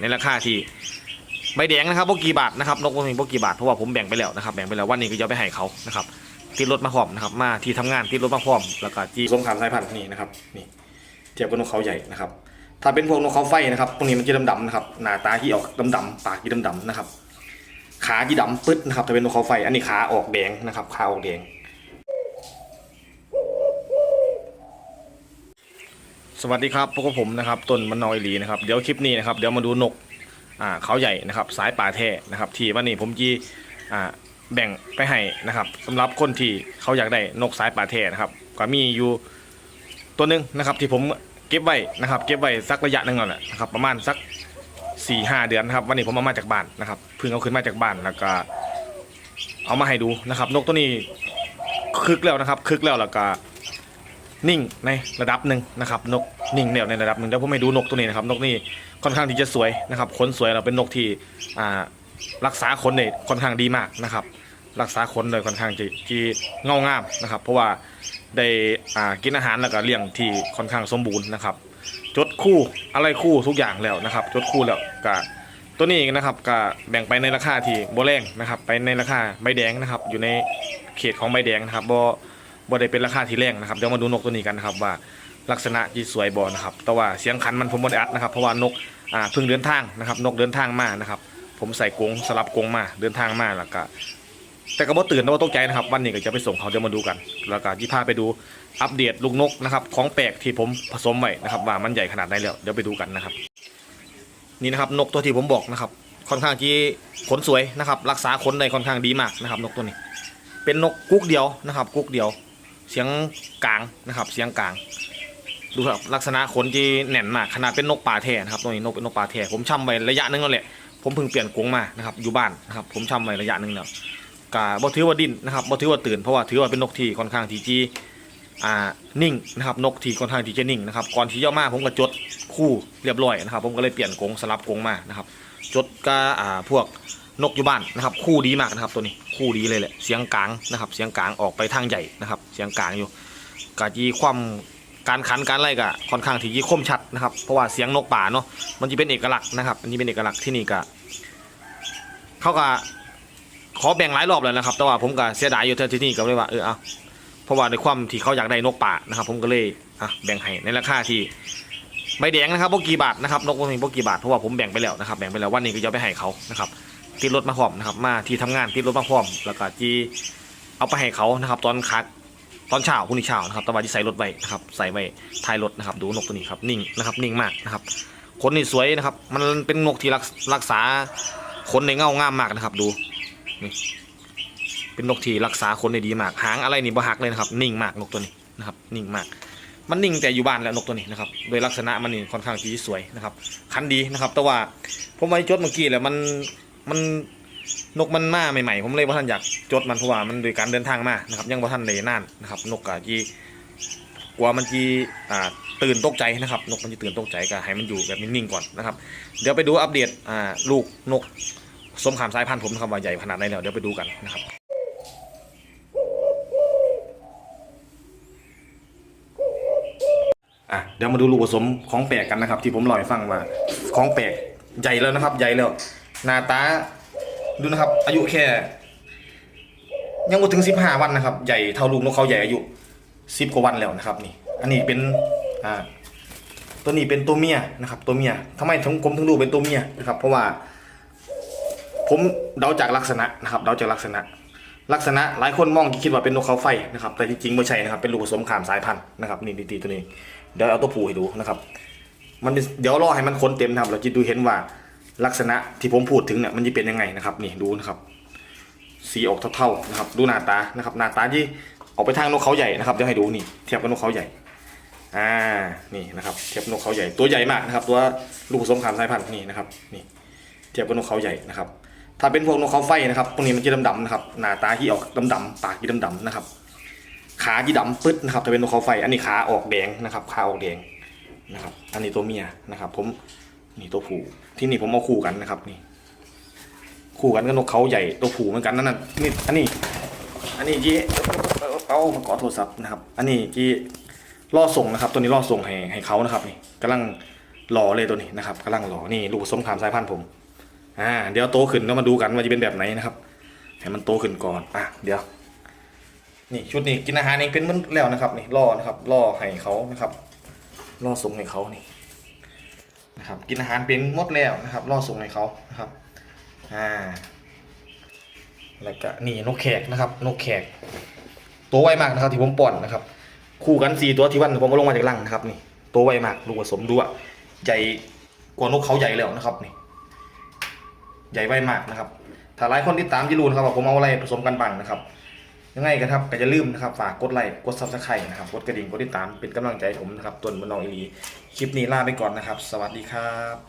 ในราคาที่ใบแดงนะครับพวกกี่บาทนะครับนกพวกนี้พวกกี่บาทเพราะว่าผมแบ่งไปแล้วนะครับแบ่งไปแล้ววันนี้ก็จะไปให้เขานะครับติดรถมาพร้อมนะครับมาที่ทำงานติดรถมาพร้อมแล้วก็จีสงครามสายพันธุ์นี่นะครับนี่เทียบกับนกเขาใหญ่นะครับถ้าเป็นพวกนกเขาไฟนะครับพวกนี้มันจะดำๆนะครับหน้าตาที่ออกดำๆปากที่ดำๆนะครับขาที่ดำปึ๊ดนะครับถ้าเป็นนกเขาไฟอันนี้ขาออกแดงนะครับขาออกแดง สวัสดีครับพวกบผมนะครับต้นมันนอยหลีนะครับเดี๋ยวคลิปนี้นะครับเดี๋ยวมาดูนกอ่าเขาใหญ่นะครับสายป่าแท้นะครับที่วันนี้ผมจีอ่าแบ่งไปให้นะครับสำหรับคนที่เขาอยากได้นกสายป่าแท้นะครับก็มีอยู่ตัวหนึ่งนะครับที่ผมเก็บไว้นะครับ เก็บไว้สักระยะหนึ่งก่อนแหละนะครับประมาณสัก4ี่ห้าเดือนนะครับวันนี้ผมเอามาจากบ้านนะครับเพิ่งเอาขึ้นมาจากบ้านแล้วก็เอามาให้ดูนะครับ นกตัวนี้คึกแล้วนะครับคึกแล้วแล้วก็ นิ่งในระดับหนึ่งนะครับนกนิ่งแนวในระดับหนึ่งเดี๋ยวผมให้ดูนกตัวนี้นะครับนกนี่ค่อนข้างที่จะสวยนะครับขนสวยเราเป็นนกที่รักษาขนเนี่ยค่อนข้างดีมากนะครับ รักษาขนเลยค่อนข้างจะที่เงางามนะครับ เพราะว่าได้กินอาหารแล้วก็เลี้ยงที่ค่อนข้างสมบูรณ์นะครับ จดคู่อะไรคู่ทุกอย่างแล้วนะครับ จดคู่แล้วก็ตัวนี้นะครับก็แบ่งไปในราคาที่โบแรงนะครับ ไปในราคาใบแดงนะครับ อยู่ในเขตของใบแดงนะครับโบ บ่ได้เป็นราคาที่แรงนะครับเดี๋ยวมาดูนกตัวนี้กันนะครับว่าลักษณะที่สวยบอนะครับแต่ว่าเสียงขันมันผมบ่ได้อัดนะครับเพราะว่านกอ่าเพิ่งเดินทางนะครับ นกเดินทางมานะครับ ผมใส่กรงสลับกรงมาเดินทางมาแล้วก็แต่ก็บ่ตื่นแต่ว่าตกใจนะครับ วันนี้ก็จะไปส่งเขาเดี๋ยวมาดูกัน แล้วก็ยี่พาไปดูอัปเดตลูกนกนะครับของแปลกที่ผมผสมไว้นะครับ ว่ามันใหญ่ขนาดไหนแล้วเดี๋ยวไปดูกันนะครับ นี่นะครับนกตัวที่ผมบอกนะครับ ค่อนข้างที่ขนสวยนะครับ รักษาขนได้ค่อนข้างดีมากนะครับ นกตัวนี้ เป็นนกกุ๊กเดียวนะครับ กุ๊กเดียว เสียงกลางนะครับ เสียงกลาง ดูครับลักษณะขนที่แน่นมากขนาดเป็นนกป่าแท้นะครับตัวนี้นกเป็นนกป่าแท้ผมช่ำไว้ระยะหนึงแล้วแหละผมเพิ่งเปลี่ยนกรงมานะครับอยู่บ้านนะครับผมช่ำไว้ระยะหนึงแล้วกาบ่ถือว่าดิ้นนะครับบ่ถือว่าตื่นเพราะว่าถือว่าเป็นนกที่ค่อนข้างที่จีอ่านิ่งนะครับนกที่ค่อนข้างที่จะนิ่งนะครับก่อนที่จะมาผมก็จดคู่เรียบร้อยนะครับ ผมก็เลยเปลี่ยนกรงสลับกรงมานะครับจดก็อ่าพวก นกอยู่บ้านนะครับ คู่ดีมากนะครับตัวนี้คู่ดีเลยแหละเสียงกลางนะครับ เสียงกลางออกไปทางใหญ่นะครับ เสียงกลางอยู่กะจีความการขันการไล่กะค่อนข้างที่จีคมชัดนะครับเพราะว่าเสียงนกป่าเนาะมันจะเป็นเอกลักษณ์นะครับอันนี้เป็นเอกลักษณ์ที่นี่กะเขาก็ขอแบ่งหลายรอบแล้วนะครับ แต่ว่าผมก็เสียดายอยู่ที่นี่ก็เลยว่าเออเอาเพราะว่าในความที่เขาอยากได้นกป่านะครับ ผมก็เลยอะแบ่งให้ในราคาที่ใบแดงนะครับพวกกี่บาทนะครับนกพวกนี้พวกกี่บาทเพราะว่าผมแบ่งไปแล้วนะครับแบ่งไปแล้ววันนี้ก็จะไปให้เขานะครับ ติดรถมาพร้อมนะครับ มาที่ทำงานติดรถมาพร้อม แล้วก็จีเอาไปให้เขานะครับ ตอนคัดตอนเช้าพรุ่งนี้เช้านะครับตะวันที่ใส่รถไว้นะครับ ใส่ไว้ท้ายรถนะครับ ดูนกตัวนี้ครับนิ่งนะครับ นิ่งมากนะครับขนนี่สวยนะครับ มันเป็นนกที่รักรักษาขนในเงางามมากนะครับ ดูนี่เป็นนกที่รักษาขนได้ดีมาก หางอะไรนี่บ่หักเลยนะครับ นิ่งมากนกตัวนี้นะครับ นิ่งมาก มันนิ่งแต่อยู่บ้านแล้วนกตัวนี้นะครับโดยลักษณะมันนี่ค่อนข้างที่สวยนะครับคันดีนะครับ แต่ว่าผมไว้จดเมื่อกี้แหละมัน มันนกมันมาใหม่ๆผมเลยว่าท่านอยากจดมันเพราะว่ามันโดยการเดินทางมานะครับ ยังว่าท่านเลยน่านนะครับ นกกะจีกว่ามันจีอ่าตื่นตกใจนะครับ นกมันจะตื่นตกใจก็ให้มันอยู่แบบนิ่งๆก่อนนะครับ เดี๋ยวไปดูอัปเดตอ่าลูกนกสมขามสายพันธุ์ผมนะครับว่าใหญ่ขนาดไหนแล้วเดี๋ยวไปดูกันนะครับอะเดี๋ยวมาดูลูกผสมของแปลกกันนะครับ ที่ผมล่าให้ฟังว่าของแปลกใหญ่แล้วนะครับ ใหญ่แล้ว หน้าตาดูนะครับ อายุแค่ ยังไม่ถึงสิบห้าวันนะครับ ใหญ่เท่าลูกนกเขาใหญ่อายุสิบกว่าวันแล้วนะครับ นี่ อันนี้เป็นอ่าตัวนี้เป็นตัวเมียนะครับตัวเมียทำไมถึงผมถึงดูเป็นตัวเมียนะครับ เพราะว่า ผมเดาจากลักษณะนะครับเดาจากลักษณะ ลักษณะหลายคนมองคิดว่าเป็นนกเขาไฟนะครับ แต่ที่จริงไม่ใช่นะครับ เป็นลูกผสมขามสายพันธุ์นะครับนี่ตีตัวนี้เดี๋ยวเอาตัวผู้ให้ดูนะครับ มันเดี๋ยวรอให้มันค้นเต็มนะครับเราจะดูเห็นว่า ลักษณะที่ผมพูดถึงเนี่ยมันจะเป็นยังไงนะครับนี่ดูนะครับสีออกเท่าๆนะครับดูหน้าตานะครับหน้าตาที่ออกไปทางนกเขาใหญ่นะครับเดี๋ยวให้ดูนี่เทียบกับนกเขาใหญ่อ่านี่นะครับเทียบกับนกเขาใหญ่ตัวใหญ่มากนะครับ ตัวลูกผสมขามสายพันธุ์นี่นะครับนี่เทียบกับนกเขาใหญ่นะครับ ถ้าเป็นพวกนกเขาไฟนะครับพวกนี้มันจะดำๆนะครับหน้าตาที่ออกดำๆปากที่ดำๆนะครับขาที่ดำปึ๊ดนะครับถ้าเป็นนกเขาไฟ อันนี้ขาออกแดงนะครับขาออกแดงนะครับ อันนี้ตัวเมียนะครับ ผม นี่ตัวผู้ที่นี่ผมเอาคู่กันนะครับนี่ คู่กันกับนกเขาใหญ่ตัวผู้เหมือนกันนั่นน่ะนี่อันนี้ อันนี้จีเอามาขอโทรศัพท์นะครับ อันนี้จีล่อส่งนะครับ ตัวนี้ล่อส่งให้ให้เขานะครับ นี่กำลังหล่อเลยตัวนี้นะครับกำลังหล่อนี่ลูกผสมขามสายพันธุ์ผมอ่าเดี๋ยวโตขึ้นแล้วมาดูกันว่าจะเป็นแบบไหนนะครับให้มันโตขึ้นก่อนอะเดี๋ยวนี่ชุดนี้กินอาหารเองเป็นมันแล้วนะครับ นี่ล่อนะครับล่อให้เขานะครับล่อส่งให้เขานี่ นะครับกินอาหารเป็นหมดแล้วนะครับล่อส่งให้เขานะครับอ่าแล้วก็นี่นกแขกนะครับ นกแขก ตัวไวมากนะครับที่ผมป้อนนะครับ คู่กันสี่ตัวที่วันผมเอาลงมาจากลังนะครับนี่ตัวไวมากลูกผสมด้วยใหญ่กว่านกเขาใหญ่แล้วนะครับนี่ใหญ่ไวมากนะครับถ้าหลายคนที่ตามที่รู้นะครับว่าผมเอาอะไรผสมกันบ้างนะครับ ยังไงกันครับก็อย่าลืมนะครับฝากกดไลค์กดซับสไครต์นะครับกดกระดิ่งกดติดตามเป็นกำลังใจผมนะครับต้นมะนาวอีหลีคลิปนี้ลาไปก่อนนะครับ สวัสดีครับ